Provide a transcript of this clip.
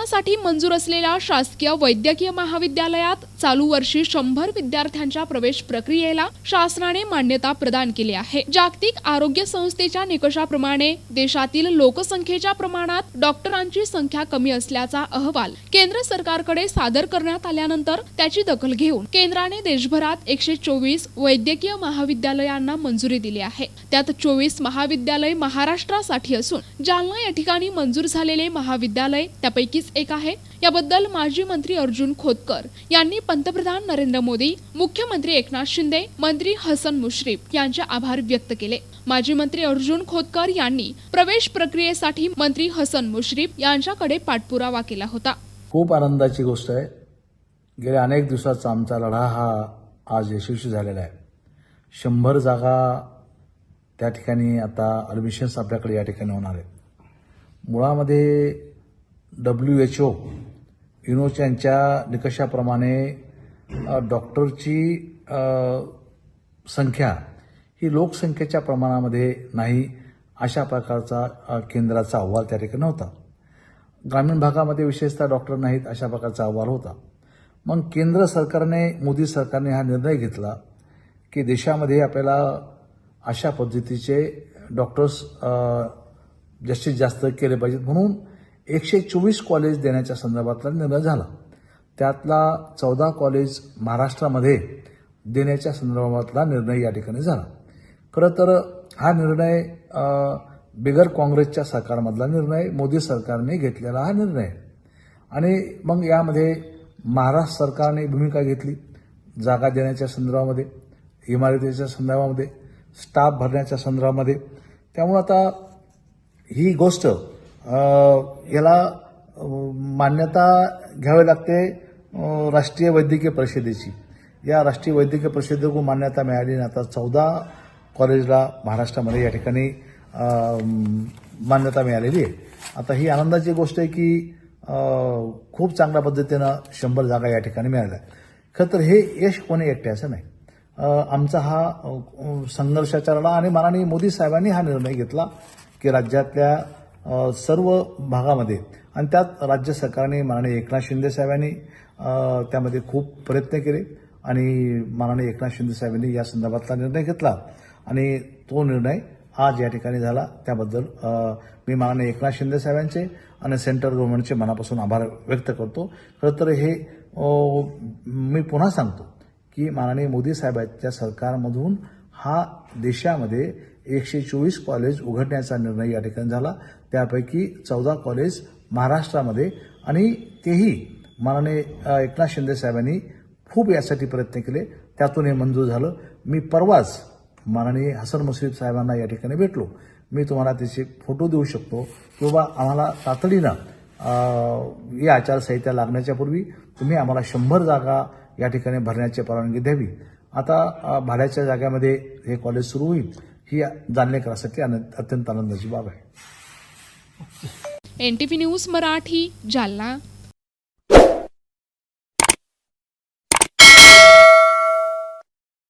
प्रवेशासाठी मंजूर असलेल्या शासकीय वैद्यकीय महाविद्यालयात चालू वर्षी शंभर विद्यार्थ्यांच्या प्रवेश प्रक्रियेला शासनाने मान्यता प्रदान केली आहे. जागतिक आरोग्य संस्थेच्या निकषाप्रमाणे देशातील लोकसंख्येच्या प्रमाणात डॉक्टरांची संख्या कमी असल्याचा अहवाल केंद्र सरकारकडे सादर करण्यात आल्यानंतर त्याची दखल घेऊन केंद्राने देशभरात एकशे चोवीस वैद्यकीय महाविद्यालयांना मंजुरी दिली आहे. त्यात चोवीस महाविद्यालय महाराष्ट्रासाठी असून जालना या ठिकाणी मंजूर झालेले महाविद्यालय त्यापैकीच एक आहे. याबद्दल माजी मंत्री अर्जुन खोतकर यांनी पंतप्रधान नरेंद्र मोदी मुख्यमंत्री एकनाथ शिंदे मंत्री हसन मुश्रीफ यांचे आभार व्यक्त केले. माजी मंत्री अर्जुन खोतकर यांनी प्रवेश प्रक्रियेसाठी मंत्री हसन मुश्रीफ यांच्याकडे पाठपुरावा केला होता. खूप आनंदाची गोष्ट आहे. गेल्या अनेक दिवसाचा आमचा लढा हा आज यशस्वी झालेला आहे. शंभर जागा त्या ठिकाणी आता ॲडमिशन्स आपल्याकडे या ठिकाणी होणार आहेत. मुळामध्ये डब्ल्यू एच ओ युनोच्या निकषाप्रमाणे डॉक्टरची संख्या ही लोकसंख्येच्या प्रमाणामध्ये नाही अशा प्रकारचा केंद्राचा अहवाल त्या ठिकाणी होता ग्रामीण भागामध्ये विशेषतः डॉक्टर नाहीत अशा प्रकारचा अहवाल होता. मग केंद्र सरकारने मोदी सरकारने हा निर्णय घेतला की देशामध्ये आपल्याला अशा पद्धतीचे डॉक्टर्स जास्तीत जास्त केले पाहिजेत म्हणून एकशे चोवीस कॉलेज देण्याच्या संदर्भातला निर्णय झाला. त्यातला चौदा कॉलेज महाराष्ट्रामध्ये देण्याच्या संदर्भातला निर्णय या ठिकाणी झाला. खरं तर हा निर्णय बिगर काँग्रेसच्या सरकारमधला निर्णय मोदी सरकारने घेतलेला हा निर्णय. आणि मग यामध्ये महाराष्ट्र सरकारने भूमिका घेतली. जागा देण्याच्या संदर्भामध्ये इमारतीच्या संदर्भामध्ये स्टाफ भरण्याच्या संदर्भामध्ये. त्यामुळं आता ही गोष्ट याला मान्यता घ्यावी लागते राष्ट्रीय वैद्यकीय परिषदेची. या राष्ट्रीय वैद्यकीय परिषदेकडून मान्यता मिळाली आणि आता चौदा कॉलेजला महाराष्ट्रामध्ये या ठिकाणी मान्यता मिळालेली आहे. आता ही आनंदाची गोष्ट आहे की खूप चांगल्या पद्धतीनं शंभर जागा या ठिकाणी मिळाल्या. खरं तर हे यश कोणी एकटे असं नाही. आमचा हा अ, संघर्षाचा लढा आणि माननीय मोदी साहेबांनी हा निर्णय घेतला की राज्यातल्या सर्व भागामध्ये. आणि त्यात राज्य सरकारने माननीय एकनाथ शिंदे साहेबांनी त्यामध्ये खूप प्रयत्न केले आणि माननीय एकनाथ शिंदे साहेबांनी या संदर्भातला निर्णय घेतला. आणि तो निर्णय आज या ठिकाणी झाला. त्याबद्दल मी माननीय एकनाथ शिंदे साहेबांचे आणि सेंट्रल गव्हर्नमेंटचे मनापासून आभार व्यक्त करतो. खरं तर हे मी पुन्हा सांगतो की माननीय मोदी साहेबांच्या सरकारमधून हा देशामध्ये एकशे चोवीस कॉलेज उघडण्याचा निर्णय या ठिकाणी झाला. त्यापैकी चौदा कॉलेज महाराष्ट्रामध्ये आणि तेही माननीय एकनाथ शिंदे साहेबांनी खूप यासाठी प्रयत्न केले. त्यातून हे मंजूर झालं. मी परवाच माननीय हसन मुश्रीफ साहेबांना या ठिकाणी भेटलो. मी तुम्हाला त्याचे फोटो देऊ शकतो किंवा आम्हाला तातडीनं या आचारसंहिता लागण्याच्या पूर्वी तुम्ही आम्हाला शंभर जागा या ठिकाणी भरण्याची परवानगी द्यावी. आता भाड्याच्या जागेमध्ये हे कॉलेज सुरू होईल ही जाणणेकरासाठी आनंद अत्यंत आनंदाची बाब आहे. NTV news Marathi Jalna.